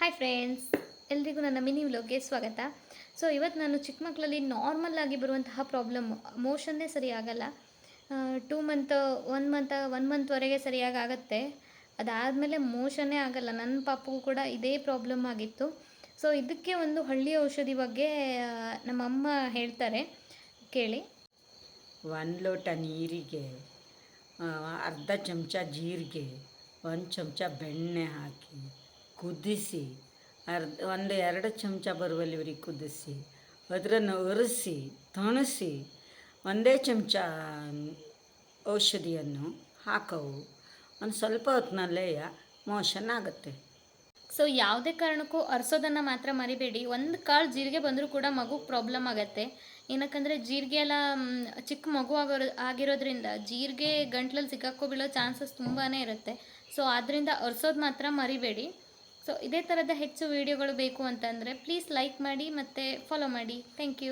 Hi friends ಎಲ್ರಿಗೂ ನನ್ನ mini ವ್ಲಾಗ್ಗೆ ಸ್ವಾಗತ. ಸೊ ಇವತ್ತು ನಾನು ಚಿಕ್ಕ ಮಕ್ಕಳಲ್ಲಿ ನಾರ್ಮಲ್ ಆಗಿ ಬರುವಂತಹ ಪ್ರಾಬ್ಲಮ್ ಮೋಷನ್ನೇ ಸರಿ ಆಗಲ್ಲ. Two month one month one ಮಂತ್ವರೆಗೆ ಸರಿಯಾಗಿ ಆಗುತ್ತೆ. ಅದಾದಮೇಲೆ ಮೋಷನ್ನೇ ಆಗಲ್ಲ. ನನ್ನ ಪಾಪಗೂ ಕೂಡ ಇದೇ ಪ್ರಾಬ್ಲಮ್ ಆಗಿತ್ತು. ಸೊ ಇದಕ್ಕೆ ಒಂದು ಹಳ್ಳಿ ಔಷಧಿ ಬಗ್ಗೆ ನಮ್ಮಮ್ಮ ಹೇಳ್ತಾರೆ. ಕೇಳಿ. ಒಂದು ಲೋಟ ನೀರಿಗೆ ಅರ್ಧ ಚಮಚ ಜೀರಿಗೆ, ಒಂದು ಚಮಚ ಬೆಣ್ಣೆ ಹಾಕಿ ಕುದಿಸಿ, ಅರ್ಧ, ಒಂದು ಎರಡು ಚಮಚ ಬರುವಲ್ಲಿವರಿಗೆ ಕುದಿಸಿ ಅದನ್ನು ಒರೆಸಿ, ತಣಿಸಿ, ಒಂದೇ ಚಮಚ ಔಷಧಿಯನ್ನು ಹಾಕವು. ಒಂದು ಸ್ವಲ್ಪ ಹೊತ್ತಿನಲ್ಲೇ ಮೋಷನ್ ಆಗುತ್ತೆ. ಸೊ ಯಾವುದೇ ಕಾರಣಕ್ಕೂ ಅರ್ಸೋದನ್ನು ಮಾತ್ರ ಮರಿಬೇಡಿ. ಒಂದು ಕಾಳು ಜೀರಿಗೆ ಬಂದರೂ ಕೂಡ ಮಗು ಪ್ರಾಬ್ಲಮ್ ಆಗುತ್ತೆ. ಏನಕ್ಕಂದರೆ ಜೀರಿಗೆ ಎಲ್ಲ ಚಿಕ್ಕ ಮಗು ಆಗೋ ಆಗಿರೋದ್ರಿಂದ ಜೀರಿಗೆ ಗಂಟ್ಲಲ್ಲಿ ಸಿಕ್ಕಾಕೋ ಬೀಳೋ ಚಾನ್ಸಸ್ ತುಂಬಾ ಇರುತ್ತೆ. ಸೊ ಆದ್ದರಿಂದ ಅರ್ಸೋದು ಮಾತ್ರ ಮರಿಬೇಡಿ. ಸೊ ಇದೇ ಥರದ ಹೆಚ್ಚು ವೀಡಿಯೋಗಳು ಬೇಕು ಅಂತಂದರೆ ಪ್ಲೀಸ್ ಲೈಕ್ ಮಾಡಿ ಮತ್ತು ಫಾಲೋ ಮಾಡಿ. Thank you